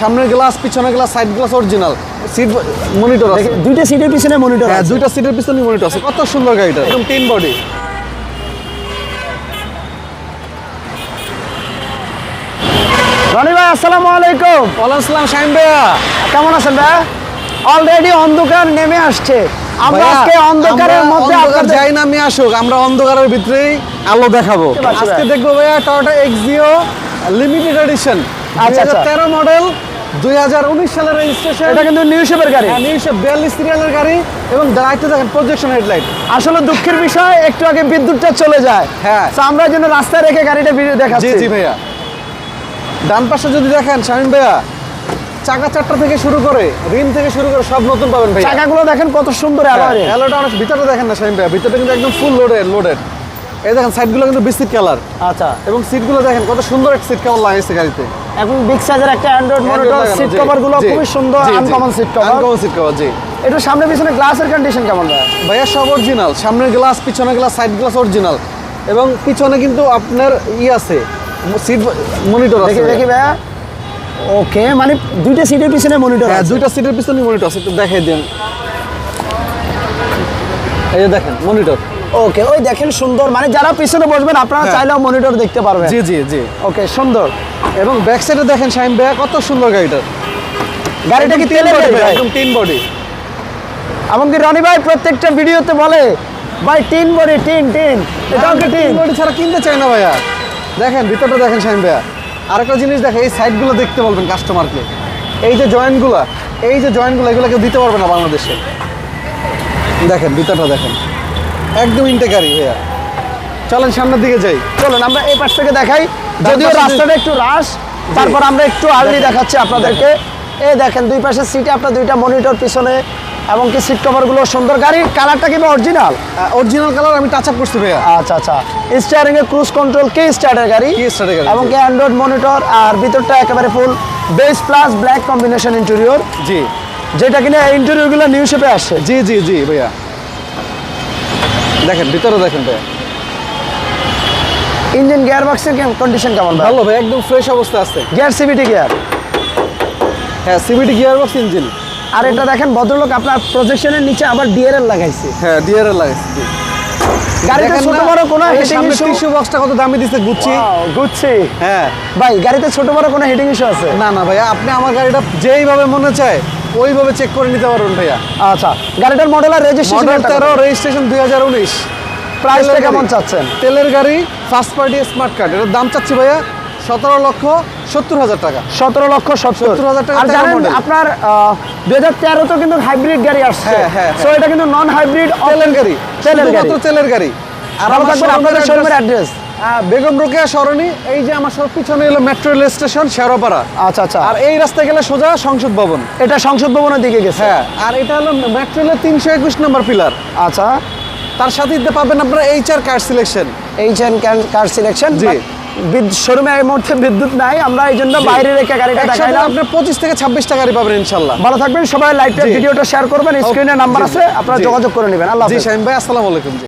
সামনের গ্লাস পিছনের glass side glass original seat monitor আছে। দুইটা সিটের পিছনে মনিটর হ্যাঁ আছে। দুইটা সিটের পিছনে মনিটর আছে। কত সুন্দর গাড়িটা। একদম তিন বডি রনি ভাই আসসালামু আলাইকুম। ওয়ালাইকুম আসসালাম শাহিন ভাইয়া। কেমন আছেন ভাই? অলরেডি অন্ধকার নেমে আসছে। আমরা আজকে অন্ধকারের মধ্যে আপনাদের যাই না আমি আসুক। আমরা অন্ধকারের ভিতরেই আলো দেখাবো। আজকে দেখব ভাইয়া টয়োটা এক্সিও লিমিটেড এডিশন আচ্ছা, আচ্ছা। তেরো মডেল দুই হাজার উনিশ সালের রেজিস্ট্রেশন এটা কিন্তু নিউ শেপের গাড়ি। উনিশশো বিয়াল্লিশ সিরিয়ালের গাড়ি এবং লাইটটা দেখেন প্রজেকশন হেডলাইট আসলে দুঃখের বিষয় একটু আগে বিদ্যুৎটা চলে যায়। হ্যাঁ। তো আমরা জন্য রাস্তায় রেখে গাড়িটা ভিডিও জি দেখাচ্ছি। জি ভাইয়া। ডান পাশে যদি দেখেন শাহিন ভাইয়া চাকা চারটা থেকে শুরু করে রিম থেকে শুরু করে সব নতুন পাবেন ভাইয়া। চাকাগুলো দেখেন কত সুন্দর অ্যালয় হ্যালোটা অনেক ভিতরে দেখেন না শাহিন ভাইয়া ভিতরে কিন্তু একদম ফুল লোডেড লোডেড এই দেখেন সাইডগুলো কিন্তু বিস্কিট কালার আচ্ছা। এবং সিটগুলো দেখেন কত সুন্দর একটা সিট কভার লাগাইছে গাড়িতে। এখন বিগ সাইজের একটা অ্যান্ড্রয়েড মনিটর সিট কভারগুলো খুবই সুন্দর uncommon seat cover uncommon seat cover জি। এটা সামনে পিছনে গ্লাসের কন্ডিশন কেমন ভাই? ভাইয়া সব অরিজিনাল সামনের গ্লাস পিছনের গ্লাস সাইড গ্লাস অরিজিনাল এবং পিছনে কিন্তু আপনার ই আছে সিট মনিটর আছে। দেখি দেখি ভাইয়া। ওকে মানে দুইটা সিটের পিছনে মনিটর হ্যাঁ আছে। দুইটা সিটের পিছনে মনিটর আছে একটু দেখাই দেন। এই যে দেখেন মনিটর ওকে ওই দেখেন সুন্দর। মানে যারা পিছনে বসবেন আপনারা হ্যাঁ। চাইলেও মনিটর দেখতে পারবেন। জি জি জি। ওকে সুন্দর। এবং ব্যাক সাইডে দেখেন শাইন ভাইয়া কত সুন্দর গাড়িটা। গাড়িটা কি তেলের ভাই, ভাই? একদম তিন বডি এমনকি রনি ভাই প্রত্যেকটা ভিডিওতে বলে ভাই টিন বডি টিন টিন এটাও কি টিন তিন বডি ছাড়া কিনতে চাই না ভাইয়া। দেখেন ভিতরটা দেখেন শাইন ভাইয়া। আরেকটা জিনিস দেখেন এই সাইডগুলো দেখতে বলবেন কাস্টমারকে এই যে জয়েন্টগুলো এই যে জয়েন্টগুলো এগুলো কেউ দিতে পারবে না বাংলাদেশে। দেখেন ভিতরটা দেখেন। একদম ইনটে গাড়ি ভাইয়া। চলেন সামনের দিকে যাই। চলুন আমরা এই পাশ থেকে দেখাই। যদিও রাস্তাটা একটু রাশ তারপর আমরা একটু আর্লি দেখাচ্ছি আপনাদেরকে। এই দেখেন দুই পাশের সিটে আপনার দুইটা মনিটর পিছনে এবং কি সিট কভারগুলো সুন্দর। গাড়ির কালারটা কি অরিজিনাল অরিজিনাল কালার আমি টাচ আপ করছি ভাইয়া। আচ্ছা আচ্ছা। স্টিয়ারিং এর ক্রুজ কন্ট্রোল কে স্টার্টের গাড়ি। Key start গাড়ি, এবং কি অ্যান্ড্রয়েড মনিটর আর ভিতরটা একেবারে full base plus black combination interior জি। যেটা কিনা এই ইন্টেরিয়রগুলো নিউ শেপে আসছে। জি জি জি ভাইয়া। দেখেন ভিতরে দেখেন ভাইয়া। ইঞ্জিন গিয়ার বক্সের কন্ডিশন কেমন ভাই? ভালো ভাই একদম ফ্রেশ অবস্থা আছে। গিয়ার সিবিটি গিয়ার হ্যাঁ সিবিটি গিয়ার বক্স ইঞ্জিন আর এটা দেখেন ভদ্রলোক আপনার প্রজেকশনের নিচে আবার ডিআরএল লাগাইছে। হ্যাঁ ডিআরএল লাগাইছে গাড়িতে ছোট বড় কোনো ওই ইস্যু টিস্যু বক্সটা কত দামি দিছে গুচ্ছি গুচ্ছি হ্যাঁ। ভাই গাড়িতে ছোট বড় কোনো হিটিং ইস্যু আছে? না না ভাইয়া আপনি আমার গাড়িটা যেইভাবে মনে চায় ওইভাবে চেক করে নিতে পারবেন ভাইয়া। আচ্ছা গাড়িটার মডেল আর রেজিস্ট্রেশন তেরো রেজিস্ট্রেশন দুই হাজার উনিশ। প্রাইসটা কেমন চাচ্ছেন? তেলের গাড়ি ফার্স্ট পার্টি স্মার্ট কার্ড এটার দাম চাচ্ছি ভাইয়া সতেরো লক্ষ সত্তর হাজার টাকা। সতেরো লক্ষ সত্তর। হাজার টাকা জানেন। আপনার দুই হাজার তেরোতে কিন্তু হাইব্রিড গাড়ি আসছে। হ্যাঁ, হ্যাঁ, সো এটা কিন্তু নন হাইব্রিড তেলের গাড়ি। তেলের গাড়ি। শুধুমাত্র তেলের গাড়ি। আর থাকবেন আপনাদের শোরুমের অ্যাড্রেস বেগম রোকেয়া সরণি এই যে আমার সব পিছনে হলো মেট্রো রেল স্টেশন শেরোপাড়া আচ্ছা আচ্ছা। আর এই রাস্তায় গেলে সোজা সংসদ ভবন। এটা সংসদ ভবনের দিকে গেছে? হ্যাঁ আর এটা হলো মেট্রো রেলের তিনশো একুশ নম্বর পিলার আচ্ছা। তার সাথে দিতে পাবেন আপনারা H R car selection H N car selection জি। শোরুমে এই মুহূর্তে বিদ্যুৎ নাই আমরা এই জন্য বাইরে রেখে গাড়িটা দেখাইলাম। আপনার পঁচিশ থেকে ছাব্বিশটা গাড়ি পাবেন ইনশাল্লাহ। ভালো থাকবেন সবাই লাইভটা জি। ভিডিওটা শেয়ার করবেন স্ক্রিনে নাম্বার আছে আপনারা যোগাযোগ করে নেবেন আল্লাহ জি হাফেজ। ভাই আসসালামু আলাইকুম